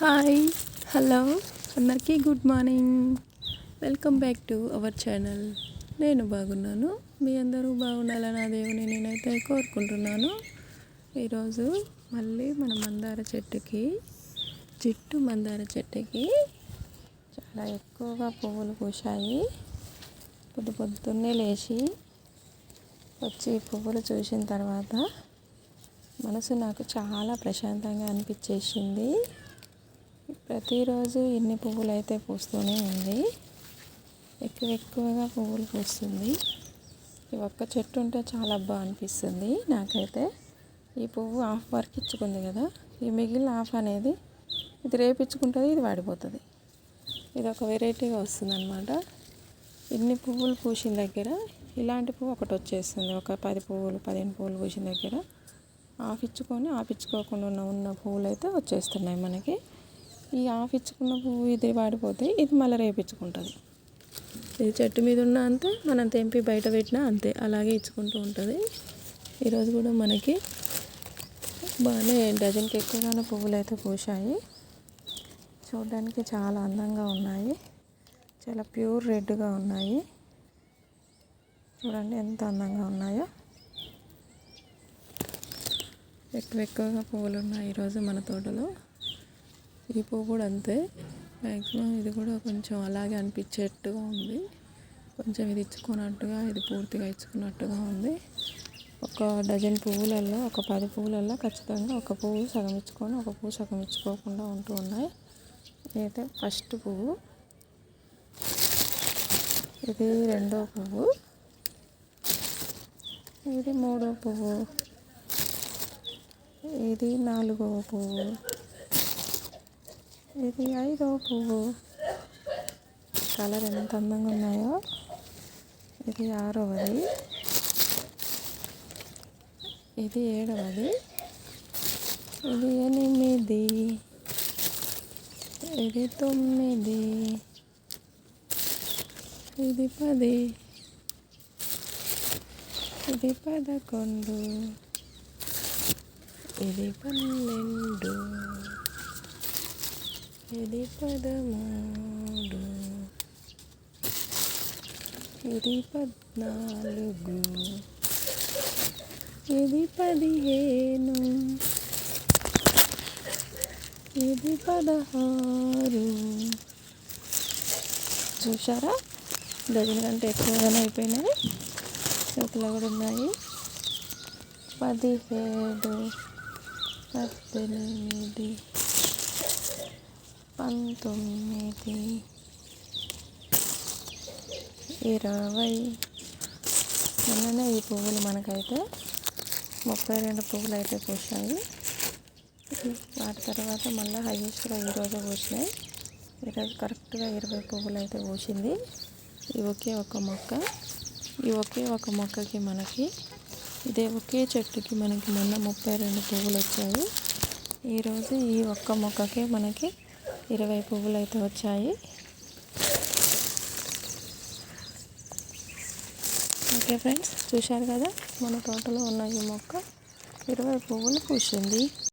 Hi hello అందరికీ good morning. Welcome back to our channel. నేను బాగున్నాను మీ అందరూ బాగుండాలని ఆ దేవుని నేనైతే కోరుకుంటున్నాను. ఈరోజు మళ్ళీ మన మందార చెట్టుకి జిట్టు మందార చెట్టుకి చాలా ఎక్కువగా పువ్వులు పూసాయి పొద్దు పొద్దున్నే లేచి వచ్చి పువ్వులు చూసిన తర్వాత మనసు నాకు చాలా ప్రశాంతంగా అనిపించేసింది. ప్రతిరోజు ఇన్ని పువ్వులు అయితే పూస్తూనే ఉంది ఎక్కువ ఎక్కువగా పువ్వులు పూస్తుంది. ఈ ఒక్క చెట్టు ఉంటే చాలా బాగా అనిపిస్తుంది నాకైతే. ఈ పువ్వు హాఫ్ వరకు ఇచ్చుకుంది కదా ఈ మిగిలిన హాఫ్ అనేది ఇది రేపించుకుంటుంది ఇది వాడిపోతుంది. ఇది ఒక వెరైటీగా వస్తుంది అనమాట ఇన్ని పువ్వులు పూసిన దగ్గర ఇలాంటి పువ్వు ఒకటి వచ్చేస్తుంది. ఒక పది పువ్వులు పదిహేను పువ్వులు పూసిన దగ్గర. ఆఫ్ ఇచ్చుకొని ఆఫ్ ఇచ్చుకోకుండా ఉన్న ఉన్న పువ్వులు అయితే వచ్చేస్తున్నాయి మనకి. ఈ ఆఫ్ ఇచ్చుకున్న పువ్వు ఇది వాడిపోతే ఇది మళ్ళీ రేపించుకుంటుంది ఇది చెట్టు మీద ఉన్న అంతే మనం తెంపి బయట పెట్టినా అంతే అలాగే ఇచ్చుకుంటూ ఉంటుంది. ఈరోజు కూడా మనకి బాగానే డజన్కి ఎక్కువగానే పువ్వులు అయితే పూసాయి చూడడానికి చాలా అందంగా ఉన్నాయి. చాలా ప్యూర్ రెడ్గా ఉన్నాయి. చూడండి ఎంత అందంగా ఉన్నాయో. ఎక్కువ ఎక్కువగా పువ్వులు ఉన్నాయి ఈరోజు మన తోటలో. ఈ పువ్వు కూడా అంతే. మ్యాక్సిమం ఇది కూడా కొంచెం అలాగే అనిపించేట్టుగా ఉంది. కొంచెం ఇది ఇచ్చుకున్నట్టుగా ఇది పూర్తిగా ఇచ్చుకున్నట్టుగా ఉంది. ఒక డజన్ పువ్వులలో ఒక పది పువ్వులలో ఖచ్చితంగా ఒక పువ్వు సగం ఇచ్చుకొని ఒక పువ్వు సగం ఇచ్చుకోకుండా ఉంటూ ఉన్నాయి. ఇదైతే ఫస్ట్ పువ్వు. ఇది రెండో పువ్వు. ఇది మూడో పువ్వు. ఇది నాలుగవ పువ్వు. ఇది ఐదో పువ్వు. కలర్ ఎంత అందంగా ఉన్నాయో. ఇది ఆరవది. ఇది ఏడవది. ఇది ఎనిమిది. ఇది తొమ్మిది. ఇది పది. ఇది పదకొండు. ఇది పన్నెండు. ఇది పదమూడు. ఇది పద్నాలుగు. ఇది పదిహేను. ఇది పదహారు. చూసారా డజన్ కంటే ఎక్కువగానే అయిపోయినాయి చేతులు కూడా ఉన్నాయి. పదిహేడు పద్దెనిమిది పంతొమ్మిది ఇరవై మొన్ననే ఈ పువ్వులు మనకైతే ముప్పై రెండు పువ్వులు అయితే పూసాయి వాటి తర్వాత మళ్ళీ హైయెస్ట్గా ఈరోజు పూసినాయి. ఈరోజు కరెక్ట్గా ఇరవై పువ్వులు అయితే పూసింది. ఈ ఒకే ఒక మొక్క. ఈ ఒకే ఒక మొక్కకి మనకి ఇదే ఒకే చెట్టుకి మనకి మొన్న ముప్పై రెండు పువ్వులు వచ్చాయి. ఈరోజు ఈ ఒక్క మొక్కకే మనకి ఇరవై పువ్వులు అయితే వచ్చాయి. ఓకే ఫ్రెండ్స్ చూశారు కదా? మన తోటలో ఉన్న ఈ మొక్క ఇరవై పువ్వులు పూసింది.